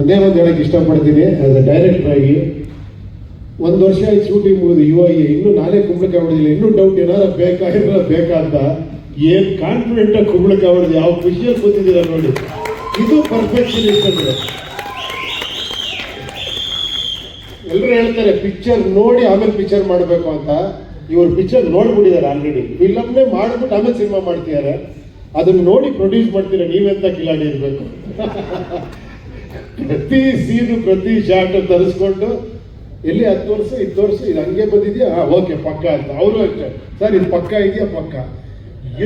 ಒಂದೇ ಒಂದು ಹೇಳಕ್ಕೆ ಇಷ್ಟಪಡ್ತೀನಿ. ಆಸ್ ಅ ಡೈರೆಕ್ಟರ್ ಆಗಿ ಒಂದು ವರ್ಷ ಆಯ್ತು ಶೂಟಿಂಗ್ ಮುಗಿದು ಯುವ ಇನ್ನೂ ನಾನೇ ಕುಂಬಳಕಾಯಿ ಹೊಡೆದಿಲ್ಲ. ಇನ್ನೂ ಡೌಟ್ ಏನಾದ್ರು ಬೇಕಾ ಏನಾರ ಬೇಕಾ ಅಂತ ಏನು ಕಾನ್ಫಿಡೆಂಟ್ ಆಗಿ ಕುಂಬಳಕಾಯಿ ಹೊಡೆದು ಯಾವ ಖುಷಿಯಲ್ಲಿ ಕೂತಿದ್ದೀರ ನೋಡಿ. ಇದು ಪರ್ಫೆಕ್ಷನ್ ಇಷ್ಟ ಎಲ್ಲರೂ ಹೇಳ್ತಾರೆ ಪಿಕ್ಚರ್ ನೋಡಿ ಆಮೇಲೆ ಪಿಕ್ಚರ್ ಮಾಡಬೇಕು ಅಂತ. ಇವ್ರು ಪಿಕ್ಚರ್ ನೋಡ್ಬಿಟ್ಟಿದ್ದಾರೆ ಆಲ್ರೆಡಿ ಫಿಲಮ್ನೇ ಮಾಡ್ಬಿಟ್ಟು ಆಮೇಲೆ ಸಿನಿಮಾ ಮಾಡ್ತಿದ್ದಾರೆ. ಅದನ್ನ ನೋಡಿ ಪ್ರೊಡ್ಯೂಸ್ ಮಾಡ್ತೀರಾ ನೀವೆಂತ ಕಿಲಾಡಿ ಇರಬೇಕು? ಪ್ರತಿ ಸೀನು, ಪ್ರತಿ ಶಾಟ್ ತರಿಸ್ಕೊಂಡು, ಎಲ್ಲಿ ಹತ್ತು ವರ್ಷ ಇದು ವರ್ಷ, ಇದು ಹಂಗೆ ಬಂದಿದ್ಯಾ? ಓಕೆ ಪಕ್ಕ ಅಂತ. ಅವರು ಅಷ್ಟೇ. ಸರ್, ಇದು ಪಕ್ಕ ಇದೆಯಾ? ಪಕ್ಕ.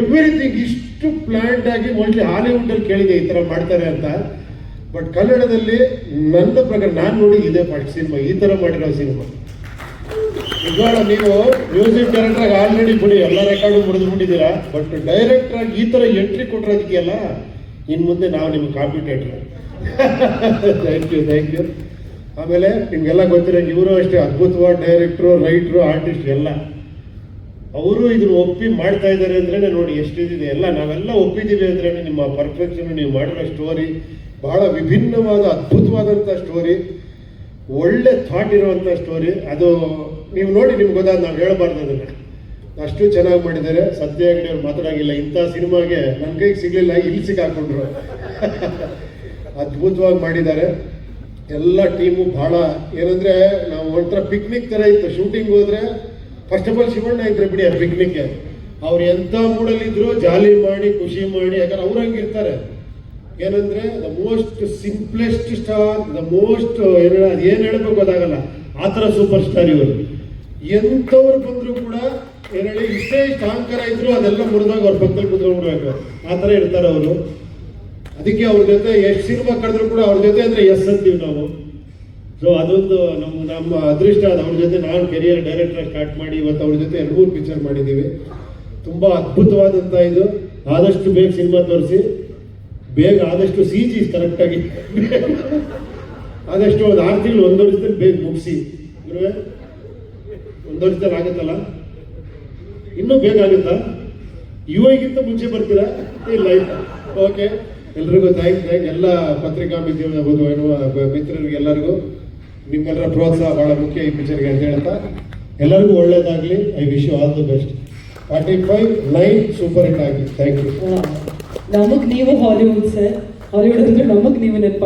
ಎವ್ರಿಥಿಂಗ್ ಇಷ್ಟು ಪ್ಲಾಂಟ್ ಆಗಿ ಮೋಸ್ಟ್ಲಿ ಹಾಲಿವುಡ್ ಅಲ್ಲಿ ಕೇಳಿದೆ ಈ ತರ ಮಾಡ್ತಾರೆ ಅಂತ. ಬಟ್ ಕನ್ನಡದಲ್ಲಿ ನನ್ನ ಪ್ರಕಾರ ನಾನು ನೋಡಿ ಇದೇ ಫಸ್ಟ್ ಸಿನಿಮಾ. ಈ ತರ ಮಾಡಿರೋ ಸಿನಿಮಾ. ಇವಾಗ ನೀವು ಮ್ಯೂಸಿಕ್ ಡೈರೆಕ್ಟರ್ ಆಲ್ರೆಡಿ ಬಿಡಿ, ಎಲ್ಲ ರೆಕಾರ್ಡು ಮುಡಿದ್ಬಿಟ್ಟಿದ್ದೀರಾ ಬಟ್ ಡೈರೆಕ್ಟರ್ ಆಗಿ ಈ ಥರ ಎಂಟ್ರಿ ಕೊಟ್ಟಿರೋದಕ್ಕೆಲ್ಲ ಇನ್ ಮುಂದೆ ನಾವು ನಿಮ್ಗೆ competitor thank you thank you ಆಮೇಲೆ ನಿಮಗೆಲ್ಲ ಗೊತ್ತಿರೋ ಇವರು ಅಷ್ಟೇ ಅದ್ಭುತವಾದ ಡೈರೆಕ್ಟ್ರು ರೈಟ್ರು ಆರ್ಟಿಸ್ಟ್ ಎಲ್ಲ. ಅವರು ಇದನ್ನು ಒಪ್ಪಿ ಮಾಡ್ತಾ ಇದ್ದಾರೆ ಅಂದ್ರೆ ನೋಡಿ ಎಷ್ಟಿದೆ ಎಲ್ಲ ನಾವೆಲ್ಲ ಒಪ್ಪಿದ್ದೀವಿ ಅಂದ್ರೆ ನಿಮ್ಮ ಪರ್ಫೆಕ್ಷನ್ ನೀವು ಮಾಡಿರೋ ಸ್ಟೋರಿ ಬಹಳ ವಿಭಿನ್ನವಾದ ಅದ್ಭುತವಾದಂಥ ಸ್ಟೋರಿ ಒಳ್ಳೆ ಥಾಟ್ ಇರುವಂಥ ಸ್ಟೋರಿ ಅದು ನೀವು ನೋಡಿ ನಿಮ್ಗೆ ಗೊತ್ತಾದ ನಾವು ಹೇಳಬಾರ್ದು ಅದನ್ನು. ಅಷ್ಟು ಚೆನ್ನಾಗಿ ಮಾಡಿದ್ದಾರೆ. ಸತ್ಯ ಹೆಗ್ಡೆ ಅವ್ರು ಮಾತಾಡಾಗಿಲ್ಲ. ಇಂಥ ಸಿನಿಮಾಗೆ ನನ್ನ ಕೈಗೆ ಸಿಗ್ಲಿಲ್ಲ, ಇಲ್ಲಿ ಸಿಕ್ಕಾಕೊಂಡ್ರು. ಅದ್ಭುತವಾಗಿ ಮಾಡಿದ್ದಾರೆ. ಎಲ್ಲ ಟೀಮು ಬಹಳ ಏನಂದ್ರೆ ನಾವು ಒಂಥರ ಪಿಕ್ನಿಕ್ ತರ ಇತ್ತು. ಶೂಟಿಂಗ್ ಹೋದ್ರೆ ಫಸ್ಟ್ ಆಫ್ ಆಲ್ ಶಿವಣ್ಣ ಇದ್ರೆ ಬಿಡಿ ಆ ಪಿಕ್ನಿಕ್ ಅವ್ರು ಎಂಥ ಮೂಡಲ್ಲಿದ್ರು ಜಾಲಿ ಮಾಡಿ, ಖುಷಿ ಮಾಡಿ, ಯಾಕಂದ್ರೆ ಅವ್ರು ಹಂಗಿರ್ತಾರೆ ಏನಂದ್ರೆ the most simplest star the most ಏನು ಏನ್ ಹೇಳ್ಬೇಕು ಗೊತ್ತಾಗಲ್ಲ. ಆ ಥರ ಸೂಪರ್ ಸ್ಟಾರ್ ಇವರು. ಎಂಥವ್ರು ಬಂದರೂ ಕೂಡ ಏನೇಳಿ ಇಷ್ಟೇ ಅಹಂಕಾರ ಇದ್ರು ಅದೆಲ್ಲ ಮುರಿದಾಗ ಅವ್ರ ಪಕ್ಕದಲ್ಲಿ ಕುತ್ಕೊಂಡ್ಬಿಡ್ಬೇಕು ಆ ಥರ ಇರ್ತಾರೆ ಅವರು. ಅದಕ್ಕೆ ಅವ್ರ ಜೊತೆ ಎಷ್ಟು ಸಿನಿಮಾ ಕಡಿದ್ರು ಕೂಡ ಅವ್ರ ಜೊತೆ ಅಂದ್ರೆ ಎಸ್ ಅಂತೀವಿ ನಾವು. ಸೊ ಅದೊಂದು ನಮ್ಮ ನಮ್ಮ ಅದೃಷ್ಟ ಅದು. ಅವ್ರ ಜೊತೆ ನಾನು ಕೆರಿಯರ್ ಡೈರೆಕ್ಟರ್ ಸ್ಟಾರ್ಟ್ ಮಾಡಿ ಇವತ್ತು ಅವ್ರ ಜೊತೆ ಎರಡು ಮೂರು ಪಿಕ್ಚರ್ ಮಾಡಿದ್ದೀವಿ ತುಂಬಾ ಅದ್ಭುತವಾದಂಥ ಇದು. ಆದಷ್ಟು ಬೇಗ ಸಿನಿಮಾ ತೋರಿಸಿ. ಬೇಗ ಆದಷ್ಟು ಸಿ ಜಿ ಕರೆಕ್ಟಾಗಿ ಆದಷ್ಟು ಒಂದು ಆರು ತಿಂಗಳು, ಒಂದು ವರ್ಷದಲ್ಲಿ ಬೇಗ ಮುಗಿಸಿ. ಆಗುತ್ತಲ್ಲ ಇನ್ನೂ ಬೇಗ ಆಗುತ್ತಾ? ಯುವಗಿಂತ ಮುಂಚೆ ಬರ್ತೀರಾ? ಇಲ್ಲ ಇಲ್ಲ ಓಕೆ ಎಲ್ರಿಗೂ ಥ್ಯಾಂಕ್ ಥ್ಯಾಂಕ್ ಎಲ್ಲ ಪತ್ರಿಕಾ ಮಿತ್ರ ಮಿತ್ರರಿಗೆ ಎಲ್ಲರಿಗೂ ನಿಮ್ಮೆಲ್ಲರ ಪ್ರೋತ್ಸಾಹ ಬಹಳ ಮುಖ್ಯ ಈ ಪಿಕ್ಚರ್ಗೆ ಅಂತ ಹೇಳ್ತಾ. ಎಲ್ಲರಿಗೂ ಒಳ್ಳೇದಾಗಲಿ. I wish you all the best forty five nine super hit ಆಗಲಿ. ಥ್ಯಾಂಕ್ ಯು ನಮಗ್ ನೀವು ಹಾಲಿವುಡ್ ಸರ್ ಹಾಲಿವುಡ್ ಅಂದ್ರೆ ನಮಗ್ ನೀವು ನೆನಪ